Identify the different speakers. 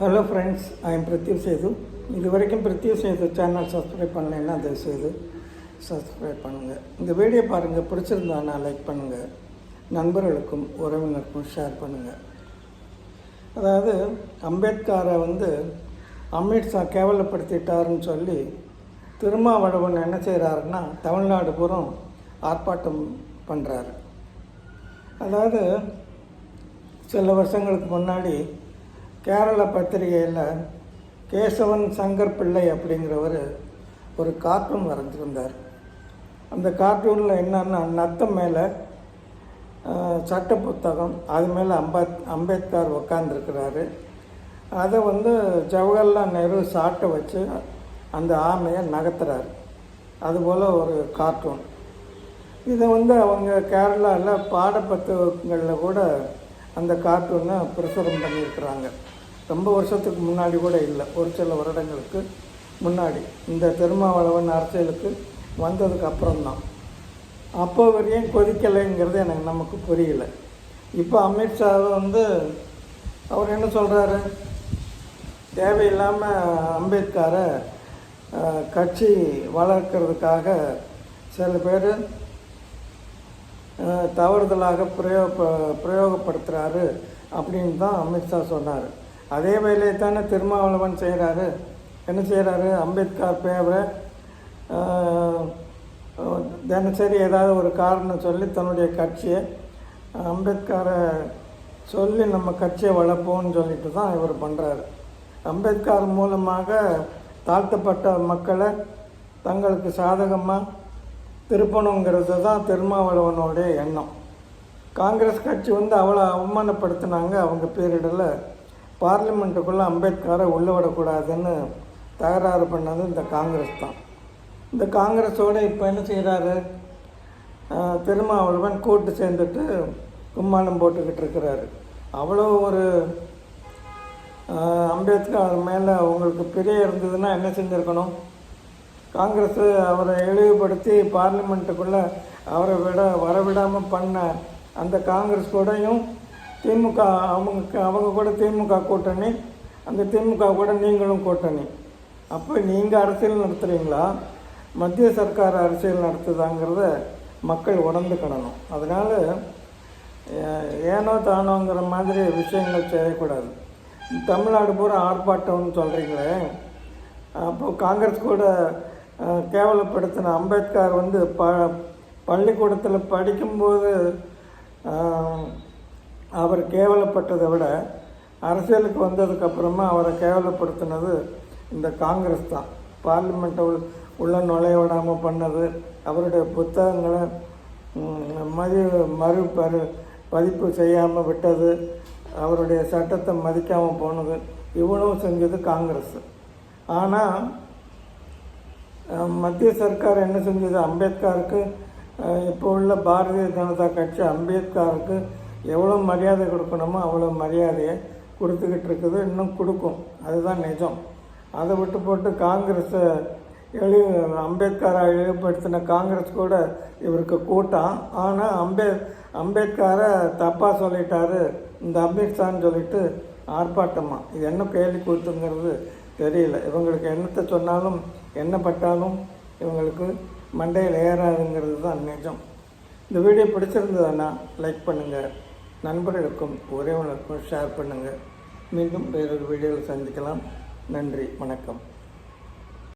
Speaker 1: Hello friends I'm M Sethu இது வரைக்கும் Prathyu Setu channel subscribe பண்ணலைன்னா தயவு செய்து சப்ஸ்கிரைப் பண்ணுங்கள் இந்த வீடியோ பாருங்கள் பிடிச்சிருந்தானா லைக் பண்ணுங்கள் நண்பர்களுக்கும் உறவினருக்கும் ஷேர் பண்ணுங்கள் அதாவது அம்பேத்கரை வந்து அமித்ஷா கேவலப்படுத்திட்டாருன்னு சொல்லி திருமாவளவன் என்ன செய்கிறாருன்னா தமிழ்நாடு பூரம் ஆர்ப்பாட்டம் பண்ணுறாரு அதாவது சில வருஷங்களுக்கு முன்னாடி கேரள பத்திரிகையில் கேசவன் சங்கர் பிள்ளை அப்படிங்கிறவர் ஒரு கார்ட்டூன் வரைஞ்சிருந்தார். அந்த கார்ட்டூனில் என்னன்னா நத்தம் மேலே சட்ட புத்தகம் அது மேலே அம்பேத் அம்பேத்கர் உக்காந்துருக்கிறாரு. அதை வந்து ஜவஹர்லால் நேரு சாட்டை வச்சு அந்த ஆமையை நகர்த்துறாரு. அதுபோல் ஒரு கார்ட்டூன் இதை வந்து அவங்க கேரளாவில் பாடப்புத்தகங்களில் கூட அந்த கார்ட்டூனை பிரசுரம் பண்ணியிருக்கிறாங்க. ரொம்ப வருஷத்துக்கு முன்னாடி கூட இல்லை. ஒரு சில வருடங்களுக்கு முன்னாடி. இந்த திருமாவளவன் அரசியலுக்கு வந்ததுக்கு அப்புறம்தான். அப்போ வரையும் கொதிக்கலைங்கிறது எனக்கு நமக்கு புரியல. இப்போ அமித்ஷா வந்து அவர் என்ன சொல்கிறாரு தேவையில்லாமல் அம்பேத்கரை கட்சி வளர்க்கறதுக்காக சில பேர் தவறுதலாக பிரயோக பிரயோகப்படுத்துகிறாரு அப்படின்னு தான் அமித்ஷா சொன்னார். அதே வேலையை தானே திருமாவளவன் செய்கிறாரு என்ன செய்கிறாரு அம்பேத்கர் பேரை தினசரி ஏதாவது ஒரு காரணம் சொல்லி தன்னுடைய கட்சியை அம்பேத்கரை சொல்லி நம்ம கட்சியை வளர்ப்போம்னு சொல்லிட்டு தான் இவர் பண்ணுறாரு அம்பேத்கர் மூலமாக தாழ்த்தப்பட்ட மக்களை தங்களுக்கு சாதகமாக திருப்பணுங்கிறது தான் திருமாவளவனுடைய எண்ணம். காங்கிரஸ் கட்சி வந்து அவ்வளோ அவமானப்படுத்தினாங்க அவங்க பீரியடில் பார்லிமெண்ட்டுக்குள்ளே அம்பேத்கரை உள்ள விடக்கூடாதுன்னு தகராறு பண்ணது இந்த காங்கிரஸ் தான். இந்த காங்கிரஸோடு இப்போ என்ன செய்கிறாரு திருமாவளவன் கூட்டு சேர்ந்துட்டு கும்மாளம் போட்டுக்கிட்டு இருக்கிறாரு. அவ்வளோ ஒரு அம்பேத்கர் மேலே உங்களுக்கு பிரிய இருந்ததுன்னா என்ன செஞ்சுருக்கணும்? காங்கிரஸ் அவரை இழிவுபடுத்தி பார்லிமெண்ட்டுக்குள்ளே அவரை விட வரவிடாமல் பண்ண அந்த காங்கிரஸ் கூடயும் திமுக அவங்க அவங்க கூட திமுக கூட்டணி அந்த திமுக கூட நீங்களும் கூட்டணி. அப்போ நீங்கள் அரசியல் நடத்துகிறீங்களா மத்திய சர்க்கார் அரசியல் நடத்துதாங்கிறத மக்கள் உணர்ந்துக்கிடணும் அதனால் ஏ- ஏனோ தானோங்கிற மாதிரி விஷயங்கள் செய்யக்கூடாது. தமிழ்நாடு பூரா ஆர்ப்பாட்டம்னு சொல்கிறீங்களே அப்போது காங்கிரஸ் கூட கேவலப்படுத்தின அம்பேத்கர் வந்து ப பள்ளிக்கூடத்தில் படிக்கும்போது அவர் கேவலப்பட்டதை விட அரசியலுக்கு வந்ததுக்கப்புறமா அவரை கேவலப்படுத்தினது இந்த காங்கிரஸ் தான். பார்லிமெண்ட்டை உள்ள நுழைய விடாமல் பண்ணது அவருடைய புத்தகங்களை மதி மறு மறு பரு பதிப்பு செய்யாமல் விட்டது அவருடைய சட்டத்தை மதிக்காமல் போனது இவனும் செஞ்சது காங்கிரஸ். ஆனால் மத்திய சர்க்கார் என்ன செஞ்சது? அம்பேத்கருக்கு இப்போ உள்ள பாரதிய ஜனதா கட்சி அம்பேத்கருக்கு எவ்வளோ மரியாதை கொடுக்கணுமோ அவ்வளோ மரியாதையை கொடுத்துக்கிட்டு இருக்குது. இன்னும் கொடுக்கும். அதுதான் நிஜம். அதை விட்டு போட்டு காங்கிரஸை எழு அம்பேத்கரை இழிவுபடுத்தின காங்கிரஸ் கூட இவருக்கு கூட்டம். ஆனால் அம்பே அம்பேத்கரை தப்பாக சொல்லிட்டாரு. இந்த அமித்ஷான்னு சொல்லிட்டு ஆர்ப்பாட்டமாக இது என்ன கேள்வி கூத்துங்கிறது? தெரியல. இவங்களுக்கு என்னத்தை சொன்னாலும் என்ன பட்டாலும் இவங்களுக்கு மண்டையில் ஏறாதுங்கிறது தான் நிஜம். இந்த வீடியோ பிடிச்சிருந்ததுன்னா லைக் பண்ணுங்கள் நண்பர்களுக்கும் உறவினருக்கும் ஷேர் பண்ணுங்கள் மீண்டும் வேறொரு வீடியோவில் சந்திக்கலாம். நன்றி. வணக்கம்.